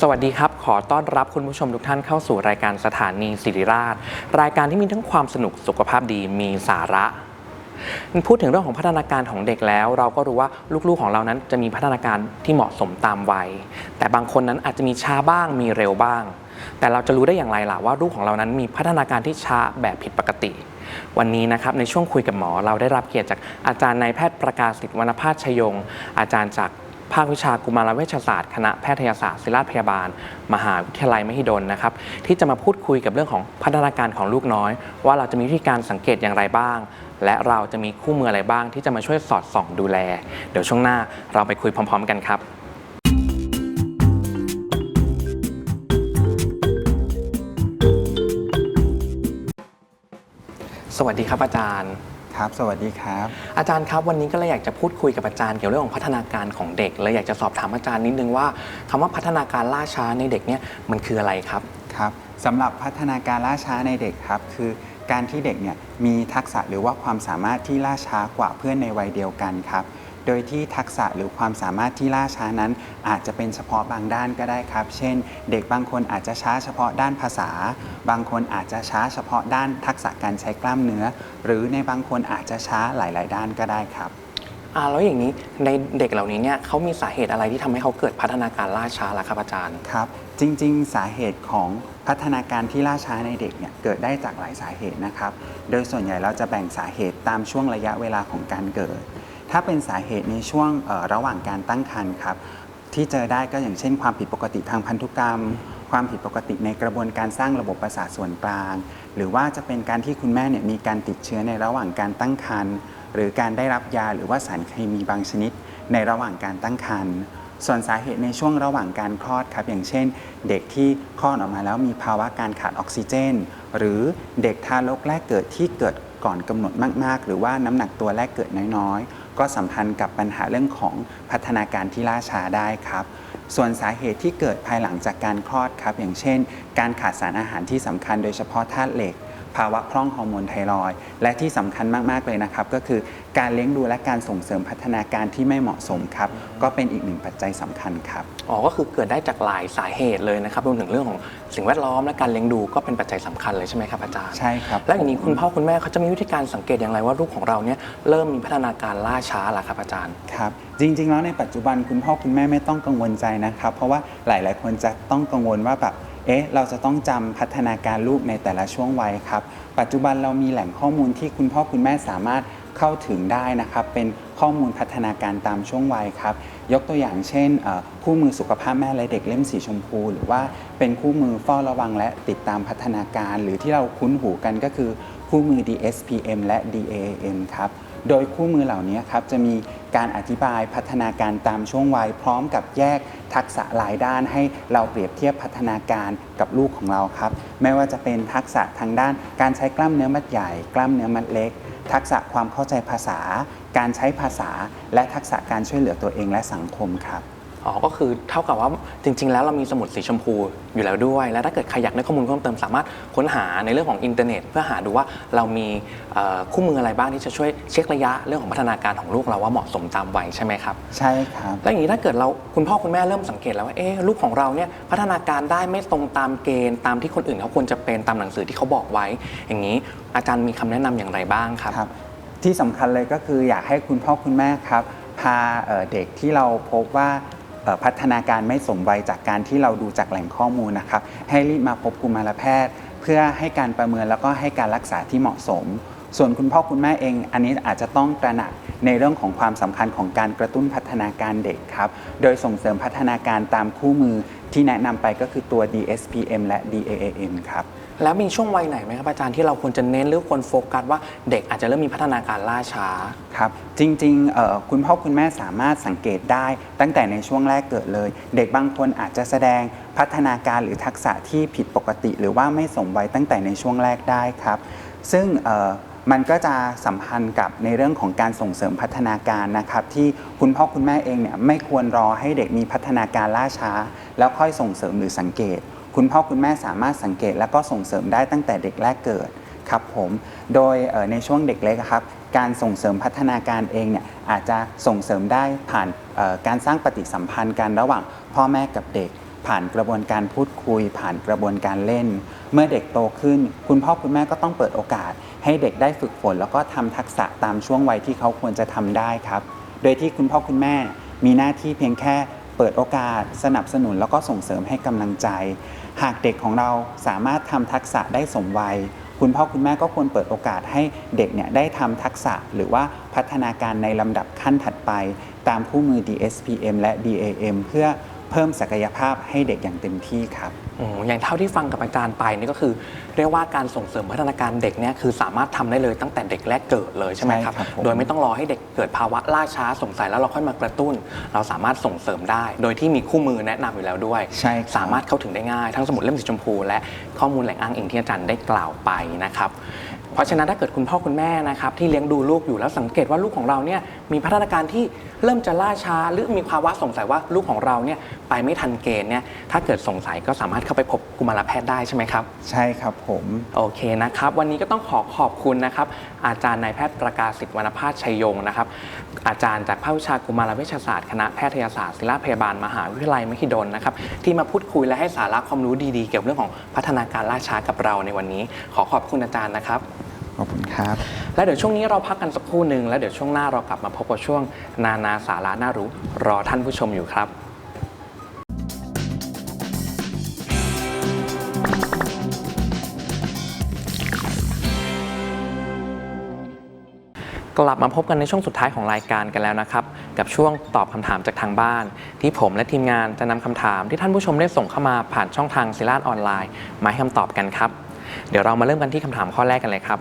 สวัสดีครับ ขอต้อนรับคุณผู้ชมทุกท่านเข้าสู่รายการสถานีศิริราช รายการที่มีทั้งความสนุกสุขภาพดีมีสาระ พูดถึงเรื่องของพัฒนาการของเด็กแล้ว เราก็รู้ว่าลูกๆของเรานั้นจะมีพัฒนาการที่เหมาะสมตามวัย แต่บางคนนั้นอาจจะมีช้าบ้างมีเร็วบ้าง แต่เราจะรู้ได้อย่างไรล่ะว่าลูกของเรานั้นมีพัฒนาการที่ช้าแบบผิดปกติวันนี้นะครับในช่วงคุยกับหมอเราได้รับเกียรติจากอาจารย์นายแพทย์ประกาศสิทธิวรรณภาชยง อาจารย์จาก ภาควิชากุมารเวชศาสตร์คณะแพทยศาสตร์ศิริราชพยาบาล มหาวิทยาลัยมหิดลนะครับที่จะมาพูดคุยกับเรื่องของพัฒนาการของลูกน้อย ว่าเราจะมีวิธีการสังเกตอย่างไรบ้าง และเราจะมีคู่มืออะไรบ้าง ที่จะมาช่วยสอดส่องดูแล เดี๋ยวช่วงหน้าเราไปคุยพร้อม ๆ กันครับสวัสดีครับอาจารย์ ครับ สวัสดีครับ อาจารย์ครับวันนี้ก็เลยอยากจะพูดคุยกับอาจารย์เกี่ยวเรื่องของพัฒนาการของเด็กเลยอยากจะสอบถามอาจารย์นิดนึงว่าคำว่าพัฒนาการล่าช้าในเด็กเนี่ยมันคืออะไรครับครับสำหรับพัฒนาการล่าช้าในเด็กครับ คือการที่เด็กเนี่ยมีทักษะหรือว่าความสามารถที่ล่าช้ากว่าเพื่อนในวัยเดียวกันครับ โดยที่ทักษะหรือความสามารถที่ล่าช้านั้น อาจจะเป็นเฉพาะบางด้านก็ได้ครับ เช่น เด็กบางคนอาจจะช้าเฉพาะด้านภาษา บางคนอาจจะช้าเฉพาะด้านทักษะการใช้กล้ามเนื้อ หรือในบางคนอาจจะช้าหลาย ๆ ด้านก็ได้ครับอ่าแล้วอย่างนี้ในเด็กเหล่านี้เนี่ยเขามีสาเหตุอะไรที่ทำให้เขาเกิดพัฒนาการล่าช้าล่ะครับอาจารย์ครับ จริง ๆ สาเหตุของพัฒนาการที่ล่าช้าในเด็กเนี่ยเกิดได้จากหลายสาเหตุนะครับ โดยส่วนใหญ่เราจะแบ่งสาเหตุตามช่วงระยะเวลาของการเกิด ถ้าเป็นสาเหตุในช่วงระหว่างการตั้งครรภ์ครับ ที่เจอได้ก็อย่างเช่น ความผิดปกติทางพันธุกรรม ความผิดปกติในกระบวนการสร้างระบบประสาทส่วนกลาง หรือว่าจะเป็นการที่คุณแม่เนี่ยมีการติดเชื้อในระหว่างการตั้งครรภ์หรือการได้รับยาหรือว่าสารเคมีบางชนิด ในระหว่างการตั้งครรภ์ส่วนสาเหตุในช่วงระหว่างการคลอดครับ อย่างเช่น เด็กที่คลอดออกมาแล้วมีภาวะการขาดออกซิเจน หรือเด็กทารกแรกเกิดที่เกิดก่อนกำหนดมาก ๆ หรือว่าน้ำหนักตัวแรกเกิดน้อยๆ ก็สัมพันธ์กับปัญหาเรื่องของพัฒนาการที่ล่าช้าได้ครับ ส่วนสาเหตุที่เกิดภายหลังจากการคลอดครับ อย่างเช่น การขาดสารอาหารที่สำคัญโดยเฉพาะธาตุเหล็ก ภาวะพร่องฮอร์โมนไทรอยด์และที่สำคัญมาก ๆ เลยนะครับ ก็คือการเลี้ยงดูและการส่งเสริมพัฒนาการที่ไม่เหมาะสมครับ ก็เป็นอีกหนึ่งปัจจัยสำคัญครับ อ๋อ ก็คือเกิดได้จากหลายสาเหตุเลยนะครับรวมถึงเรื่องของสิ่งแวดล้อมและการเลี้ยงดูก็เป็นปัจจัยสำคัญเลยใช่ไหมครับอาจารย์ ใช่ครับ แล้วอย่างนี้คุณพ่อคุณแม่เขาจะมีวิธีการสังเกตอย่างไรว่าลูกของเราเนี่ยเริ่มมีพัฒนาการล่าช้าล่ะครับอาจารย์ ครับ จริง ๆ แล้วในปัจจุบันคุณพ่อคุณแม่ไม่ต้องกังวลใจนะครับ เพราะว่าหลาย ๆ คนจะต้องกังวลว่าแบบ เอ๊ะเราจะต้องจำพัฒนาการลูกในแต่ละช่วงวัยครับ ปัจจุบันเรามีแหล่งข้อมูลที่คุณพ่อคุณแม่สามารถเข้าถึงได้นะครับ เป็นข้อมูลพัฒนาการตามช่วงวัยครับ ยกตัวอย่างเช่นคู่มือสุขภาพแม่และเด็กเล่มสีชมพู หรือว่าเป็นคู่มือเฝ้าระวังและติดตามพัฒนาการ หรือที่เราคุ้นหูกันก็คือคู่มือ DSPM และ DAAM ครับ โดยคู่มือเหล่านี้ครับจะมีการอธิบายพัฒนาการตามช่วงวัยพร้อมกับแยกทักษะหลายด้านให้เราเปรียบเทียบพัฒนาการกับลูกของเราครับ ไม่ว่าจะเป็นทักษะทางด้าน การใช้กล้ามเนื้อมัดใหญ่ กล้ามเนื้อมัดเล็ก ทักษะความเข้าใจภาษา การใช้ภาษา และทักษะการช่วยเหลือตัวเองและสังคมครับ อ๋อก็คือเท่ากับว่าจริง ๆ แล้วเรามีสมุดสีชมพูอยู่แล้วด้วย แล้วถ้าเกิดใครอยากได้ข้อมูลเพิ่มเติมสามารถค้นหาในเรื่องของอินเทอร์เน็ต เพื่อหาดูว่าเรามีเอ่อคู่มืออะไรบ้างที่จะช่วยเช็คระยะเรื่องของพัฒนาการของลูกเราว่าเหมาะสมตามวัยใช่ไหมครับ ใช่ครับ แล้วอย่างนี้ถ้าเกิดเราคุณพ่อคุณแม่เริ่มสังเกตแล้วว่าเอ๊ะลูกของเราเนี่ยพัฒนาการได้ไม่ตรงตามเกณฑ์ตามที่คนอื่นเขาควรจะเป็นตามหนังสือที่เขาบอกไว้ อย่างนี้อาจารย์มีคำแนะนำอย่างไรบ้างครับ ครับที่สำคัญเลยก็คืออยากให้คุณพ่อคุณแม่ครับ พาเอ่อเด็กที่เราพบว่าเอ่อ พัฒนาการไม่สมวัยจากการที่เราดูจากแหล่งข้อมูลนะครับ ให้รีบมาพบกุมารแพทย์ เพื่อให้การประเมินแล้วก็ให้การรักษาที่เหมาะสม ส่วนคุณพ่อคุณแม่เอง อันนี้อาจจะต้องตระหนักในเรื่องของความสำคัญของการกระตุ้นพัฒนาการเด็กครับ โดยส่งเสริมพัฒนาการตามคู่มือ ที่แนะนำไปก็คือตัว DSPM และ DAAM ครับ แล้วมีช่วงวัยไหนไหมครับอาจารย์ที่เราควรจะเน้นหรือควรโฟกัสว่าเด็กอาจจะเริ่มมีพัฒนาการล่าช้า ครับ จริงๆเอ่อคุณพ่อคุณแม่สามารถสังเกตได้ ตั้งแต่ในช่วงแรกเกิดเลย เด็กบางคนอาจจะแสดงพัฒนาการหรือทักษะที่ผิดปกติ หรือว่าไม่สมวัยตั้งแต่ในช่วงแรกได้ครับ ซึ่งเอ่อ มันก็จะสัมพันธ์กับในเรื่องของการส่งเสริมพัฒนาการนะครับ ที่คุณพ่อคุณแม่เองเนี่ยไม่ควรรอให้เด็กมีพัฒนาการล่าช้า แล้วค่อยส่งเสริมหรือสังเกต คุณพ่อคุณแม่สามารถสังเกต แล้วก็ส่งเสริมได้ตั้งแต่เด็กแรกเกิดครับผมโดยในช่วงเด็กเล็กครับการส่งเสริมพัฒนาการเองเนี่ยอาจจะส่งเสริมได้ผ่านการสร้างปฏิสัมพันธ์กันระหว่างพ่อแม่กับเด็ก ผ่านกระบวนการพูดคุย ผ่านกระบวนการเล่น เมื่อเด็กโตขึ้น คุณพ่อคุณแม่ก็ต้องเปิดโอกาส ให้เด็กได้ฝึกฝน แล้วก็ทำทักษะตามช่วงวัยที่เขาควรจะทำได้ครับ โดยที่คุณพ่อคุณแม่มีหน้าที่เพียงแค่เปิดโอกาส สนับสนุนแล้วก็ส่งเสริมให้กำลังใจ หากเด็กของเราสามารถทำทักษะได้สมวัยคุณพ่อคุณแม่ก็ควรเปิดโอกาสให้เด็กเนี่ยได้ทำทักษะหรือว่าพัฒนาการในลำดับขั้นถัดไป ตามคู่มือ DSPM และ DAM เพื่อ เพิ่มศักยภาพให้เด็กอย่างเต็มที่ครับโอ้อย่างเท่าที่ฟังกับอาจารย์ไปนี่ก็คือ เรียกว่าการส่งเสริมพัฒนาการเด็กเนี่ยคือสามารถทำได้เลยตั้งแต่เด็กแรกเกิดเลยใช่ไหมครับใช่ครับผมโดยไม่ต้องรอให้เด็กเกิดภาวะล่าช้าสงสัยแล้วเราค่อยมากระตุ้น เราสามารถส่งเสริมได้ โดยที่มีคู่มือแนะนำอยู่แล้วด้วยใช่ครับสามารถเข้าถึงได้ง่ายทั้งสมุดเล่มสีชมพู และข้อมูลแหล่งอ้างอิงที่อาจารย์ได้กล่าวไปนะครับเพราะฉะนั้นถ้าเกิดคุณพ่อคุณแม่นะครับที่เลี้ยงดูลูกอยู่แล้วสังเกตว่าลูกของเราเนี่ยมีพัฒนาการที่เริ่มจะล่าช้า หรือมีภาวะสงสัยว่าลูกของเราเนี่ยไปไม่ทันเกณฑ์เนี่ยถ้าเกิดสงสัยก็สามารถเข้าไปพบกุมารแพทย์ได้ใช่ไหมครับ ใช่ครับผมโอเคนะครับ วันนี้ก็ต้องขอขอบคุณนะครับ อาจารย์นายแพทย์ประกาศสิทธิ์วรรณภาสชัยยงนะครับ อาจารย์จากภาควิชากุมารเวชศาสตร์คณะแพทยศาสตร์ศิริราชพยาบาลมหาวิทยาลัยมหิดลนะครับที่มาพูดคุยและให้สาระความรู้ดีๆ เกี่ยวกับเรื่องของพัฒนาการล่าช้ากับเราในวันนี้ ขอขอบคุณอาจารย์นะครับขอบคุณครับ และเดี๋ยวช่วงนี้เราพักกันสักครู่หนึ่งแล้วเดี๋ยวช่วงหน้าเรากลับมาพบกับช่วงนานาสาระน่ารู้รอท่านผู้ชมอยู่ครับ กลับมาพบกันในช่วงสุดท้ายของรายการกันแล้วนะครับ กับช่วงตอบคำถามจากทางบ้าน ที่ผมและทีมงานจะนำคำถามที่ท่านผู้ชมได้ส่งเข้ามาผ่านช่องทางศิลาดออนไลน์มาให้คำตอบกันครับ เดี๋ยวเรามาเริ่มกันที่คำถามข้อแรกกันเลยครับ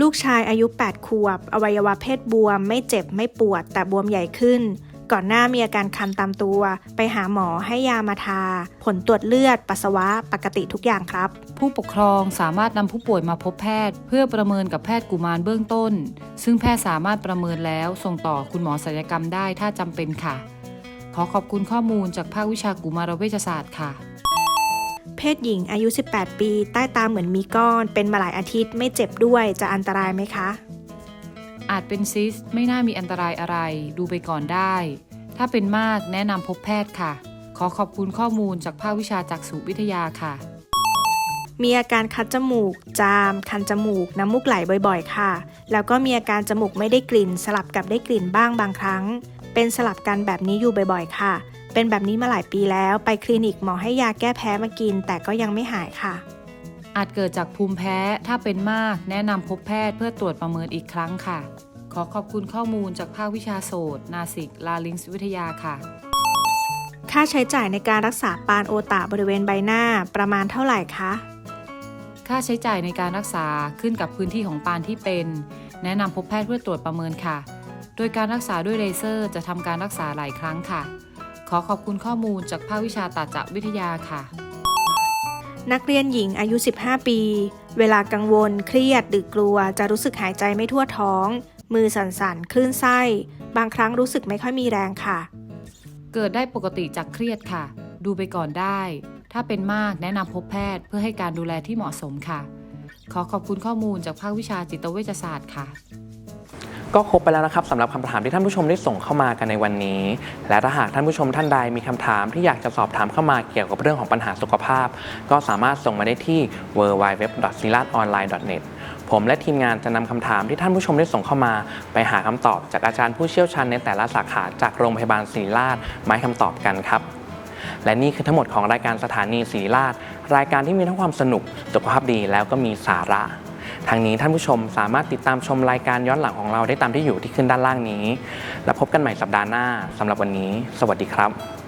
ลูกชายอายุ 8 ขวบ อวัยวะเพศบวม ไม่เจ็บไม่ปวด แต่บวมใหญ่ขึ้น ก่อนหน้ามีอาการคันตามตัว ไปหาหมอให้ยามาทา ผลตรวจเลือด ปัสสาวะปกติทุกอย่างครับ ผู้ปกครองสามารถนำผู้ป่วยมาพบแพทย์ เพื่อประเมินกับแพทย์กุมารเบื้องต้น ซึ่งแพทย์สามารถประเมินแล้ว ส่งต่อคุณหมอศัลยกรรมได้ถ้าจำเป็นค่ะ ขอขอบคุณข้อมูลจากภาควิชากุมารเวชศาสตร์ค่ะเพศหญิงอายุ 18 ปี ใต้ตาเหมือนมีก้อน เป็นมาหลายอาทิตย์ไม่เจ็บด้วยจะอันตรายไหมคะ อาจเป็นซิสไม่น่ามีอันตรายอะไร ดูไปก่อนได้ ถ้าเป็นมากแนะนำพบแพทย์ค่ะ ขอขอบคุณข้อมูลจากภาควิชาจักษุวิทยาค่ะ มีอาการคัดจมูก จาม คันจมูก น้ำมูกไหลบ่อยๆ ค่ะ แล้วก็มีอาการจมูกไม่ได้กลิ่น สลับกับได้กลิ่นบ้างบางครั้ง เป็นสลับกันแบบนี้อยู่บ่อยๆ ค่ะ เป็นแบบนี้มาหลายปีแล้ว ไปคลินิกหมอให้ยาแก้แพ้มากิน แต่ก็ยังไม่หายค่ะ อาจเกิดจากภูมิแพ้ถ้าเป็นมากแนะนำพบแพทย์เพื่อตรวจประเมินอีกครั้งค่ะ ขอขอบคุณข้อมูลจากภาควิชาโสตนาสิก ลาลิงส์วิทยาค่ะ ค่าใช้จ่ายในการรักษาปานโอตาบริเวณใบหน้าประมาณเท่าไหร่คะ ค่าใช้จ่ายในการรักษาขึ้นกับพื้นที่ของปานที่เป็น แนะนำพบแพทย์เพื่อตรวจประเมินค่ะ โดยการรักษาด้วยเลเซอร์จะทำการรักษาหลายครั้งค่ะ ขอขอบคุณข้อมูลจากภาควิชาตัดจัวิทยาค่ะ นักเรียนหญิงอายุ 15 ปี เวลากังวล เครียดหรือกลัว จะรู้สึกหายใจไม่ทั่วท้อง มือสั่นๆ คลื่นไส้ บางครั้งรู้สึกไม่ค่อยมีแรงค่ะ เกิดได้ปกติจากเครียดค่ะ ดูไปก่อนได้ ถ้าเป็นมากแนะนำพบแพทย์เพื่อให้การดูแลที่เหมาะสมค่ะ ขอขอบคุณข้อมูลจากภาควิชาจิตเวชศาสตร์ค่ะ ก็ครบไปแล้วนะครับสำหรับคำถามที่ท่านผู้ชมได้ส่งเข้ามากันในวันนี้ และถ้าหากท่านผู้ชมท่านใดมีคำถามที่อยากจะสอบถามเข้ามาเกี่ยวกับเรื่องของปัญหาสุขภาพ ก็สามารถส่งมาได้ที่ www.silatonline.net ผมและทีมงานจะนำคำถามที่ท่านผู้ชมได้ส่งเข้ามา ไปหาคำตอบจากอาจารย์ผู้เชี่ยวชาญในแต่ละสาขาจากโรงพยาบาลศิริราชมาให้คำตอบกันครับและนี่คือทั้งหมดของรายการสถานีศริราช รายการที่มีทั้งความสนุก สุขภาพดีแล้วก็มีสาระ ทางนี้ท่านผู้ชมสามารถติดตามชมรายการย้อนหลังของเราได้ตามที่อยู่ที่ขึ้นด้านล่างนี้ แล้วพบกันใหม่สัปดาห์หน้าสำหรับวันนี้ สวัสดีครับ